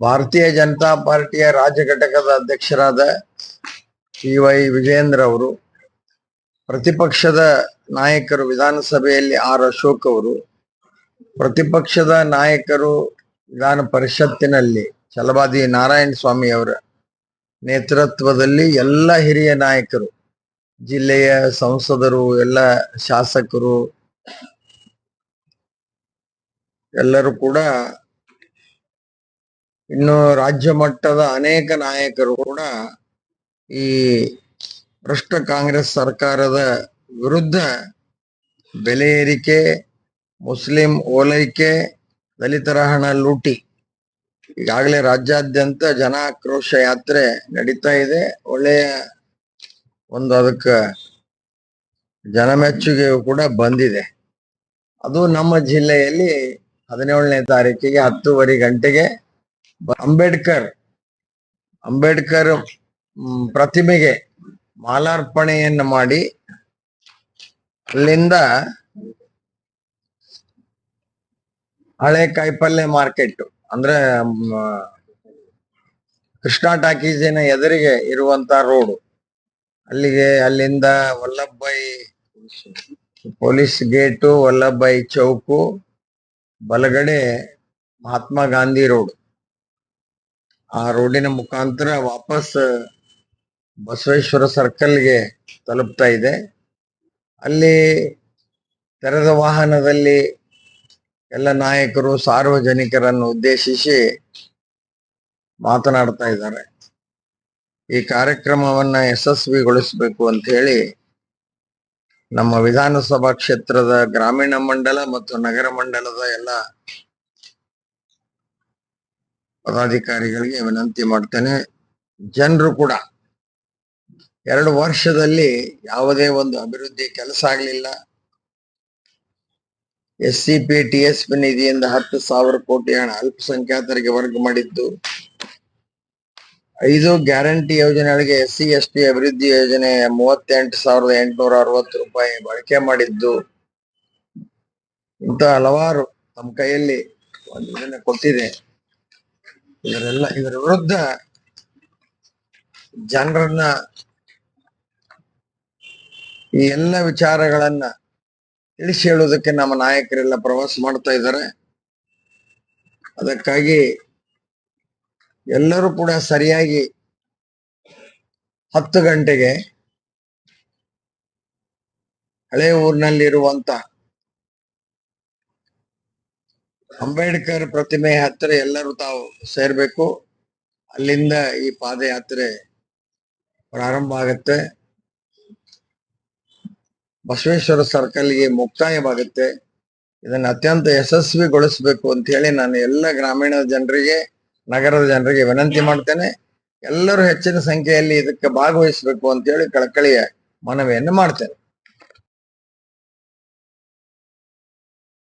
ಭಾರತೀಯ ಜನತಾ ಪಾರ್ಟಿಯ ರಾಜ್ಯ ಘಟಕದ ಅಧ್ಯಕ್ಷರಾದ ಸಿ ವೈ ವಿಜಯೇಂದ್ರ ಅವರು, ಪ್ರತಿಪಕ್ಷದ ನಾಯಕರು ವಿಧಾನಸಭೆಯಲ್ಲಿ ಆರ್ ಅಶೋಕ್ ಅವರು, ಪ್ರತಿಪಕ್ಷದ ನಾಯಕರು ವಿಧಾನ ಪರಿಷತ್ತಿನಲ್ಲಿ ಛಲವಾದಿ ನಾರಾಯಣ ಸ್ವಾಮಿ ಅವರ ನೇತೃತ್ವದಲ್ಲಿ ಎಲ್ಲ ಹಿರಿಯ ನಾಯಕರು, ಜಿಲ್ಲೆಯ ಸಂಸದರು, ಎಲ್ಲ ಶಾಸಕರು, ಎಲ್ಲರೂ ಕೂಡ ಇನ್ನು ರಾಜ್ಯ ಮಟ್ಟದ ಅನೇಕ ನಾಯಕರು ಕೂಡ ಈ ಭ್ರಷ್ಟ ಕಾಂಗ್ರೆಸ್ ಸರ್ಕಾರದ ವಿರುದ್ಧ ಬೆಲೆ ಏರಿಕೆ, ಮುಸ್ಲಿಂ ಓಲೈಕೆ, ದಲಿತರ ಹಣ ಲೂಟಿ. ಈಗಾಗಲೇ ರಾಜ್ಯಾದ್ಯಂತ ಜನ ಆಕ್ರೋಶ ಯಾತ್ರೆ ನಡೀತಾ ಇದೆ. ಒಳ್ಳೆಯ ಒಂದು ಅದಕ್ಕೆ ಜನಮೆಚ್ಚುಗೆ ಕೂಡ ಬಂದಿದೆ. ಅದು ನಮ್ಮ ಜಿಲ್ಲೆಯಲ್ಲಿ ಹದಿನೇಳನೇ ತಾರೀಕಿಗೆ ಹತ್ತುವರೆ ಗಂಟೆಗೆ ಅಂಬೇಡ್ಕರ್ ಅಂಬೇಡ್ಕರ್ ಪ್ರತಿಮೆಗೆ ಮಾಲಾರ್ಪಣೆಯನ್ನು ಮಾಡಿ ಅಲ್ಲಿಂದ ಹಳೆ ಕಾಯಿಪಲ್ಯ ಮಾರ್ಕೆಟ್, ಅಂದ್ರೆ ಕೃಷ್ಣ ಟಾಕೀಸಿನ ಎದುರಿಗೆ ಇರುವಂತ ರೋಡ್. ಅಲ್ಲಿಗೆ, ಅಲ್ಲಿಂದ ವಲ್ಲಭಾಯಿ ಪೊಲೀಸ್ ಗೇಟು ವಲ್ಲಭಾಯಿ ಚೌಕು, ಬಲಗಡೆ ಮಹಾತ್ಮ ಗಾಂಧಿ ರೋಡ್. ಆ ರೋಡಿನ ಮುಖಾಂತರ ವಾಪಸ್ ಬಸವೇಶ್ವರ ಸರ್ಕಲ್ಗೆ ತಲುಪ್ತಾ ಇದೆ. ಅಲ್ಲಿ ತೆರೆದ ವಾಹನದಲ್ಲಿ ಎಲ್ಲ ನಾಯಕರು, ಸಾರ್ವಜನಿಕರನ್ನು ಉದ್ದೇಶಿಸಿ ಮಾತನಾಡ್ತಾ ಇದ್ದಾರೆ. ಈ ಕಾರ್ಯಕ್ರಮವನ್ನ ಯಶಸ್ವಿಗೊಳಿಸಬೇಕು ಅಂತ ಹೇಳಿ ನಮ್ಮ ವಿಧಾನಸಭಾ ಕ್ಷೇತ್ರದ ಗ್ರಾಮೀಣ ಮಂಡಲ ಮತ್ತು ನಗರ ಮಂಡಲದ ಎಲ್ಲ ಪದಾಧಿಕಾರಿಗಳಿಗೆ ವಿನಂತಿ ಮಾಡ್ತೇನೆ. ಜನರು ಕೂಡ ಎರಡು ವರ್ಷದಲ್ಲಿ ಯಾವುದೇ ಒಂದು ಅಭಿವೃದ್ಧಿ ಕೆಲಸ ಆಗಲಿಲ್ಲ. S C P, T, S, P ನಿಧಿಯಿಂದ ಹತ್ತು ಸಾವಿರ ಕೋಟಿ ಹಣ ಅಲ್ಪಸಂಖ್ಯಾತರಿಗೆ ವರ್ಗ ಮಾಡಿದ್ದು. ಐದು ಗ್ಯಾರಂಟಿ ಯೋಜನೆಗಳಿಗೆ ಎಸ್ ಸಿ ಎಸ್ ಟಿ ಅಭಿವೃದ್ಧಿ ಯೋಜನೆ ಮೂವತ್ತೆಂಟು ಸಾವಿರದ ಎಂಟುನೂರ ಅರವತ್ತು ರೂಪಾಯಿ ಬಳಕೆ ಮಾಡಿದ್ದು. ಇಂಥ ಹಲವಾರು ತಮ್ಮ ಕೈಯಲ್ಲಿ ಒಂದು ಕೊಟ್ಟಿದೆ. ಇದರೆಲ್ಲ ಇವರ ವಿರುದ್ಧ ಜನರನ್ನ ಈ ಎಲ್ಲ ವಿಚಾರಗಳನ್ನ ತಿಳಿಸಿ ಹೇಳುವುದಕ್ಕೆ ನಮ್ಮ ನಾಯಕರೆಲ್ಲ ಪ್ರವಾಸ ಮಾಡ್ತಾ ಇದ್ದಾರೆ. ಅದಕ್ಕಾಗಿ ಎಲ್ಲರೂ ಕೂಡ ಸರಿಯಾಗಿ ಹತ್ತು ಗಂಟೆಗೆ ಹಳೆ ಊರಿನಲ್ಲಿರುವಂತ ಅಂಬೇಡ್ಕರ್ ಪ್ರತಿಮೆ ಹತ್ತಿರ ಎಲ್ಲರೂ ತಾವು ಸೇರ್ಬೇಕು. ಅಲ್ಲಿಂದ ಈ ಪಾದಯಾತ್ರೆ ಪ್ರಾರಂಭ ಆಗತ್ತೆ. ಬಸವೇಶ್ವರ ಸರ್ಕಲ್ಗೆ ಮುಕ್ತಾಯವಾಗುತ್ತೆ. ಇದನ್ನು ಅತ್ಯಂತ ಯಶಸ್ವಿಗೊಳಿಸಬೇಕು ಅಂತ ಹೇಳಿ ನಾನು ಎಲ್ಲ ಗ್ರಾಮೀಣ ಜನರಿಗೆ, ನಗರದ ಜನರಿಗೆ ವಿನಂತಿ ಮಾಡ್ತೇನೆ. ಎಲ್ಲರೂ ಹೆಚ್ಚಿನ ಸಂಖ್ಯೆಯಲ್ಲಿ ಇದಕ್ಕೆ ಭಾಗವಹಿಸಬೇಕು ಅಂತ ಹೇಳಿ ಕಳಕಳಿಯ ಮನವಿಯನ್ನು ಮಾಡ್ತೇನೆ.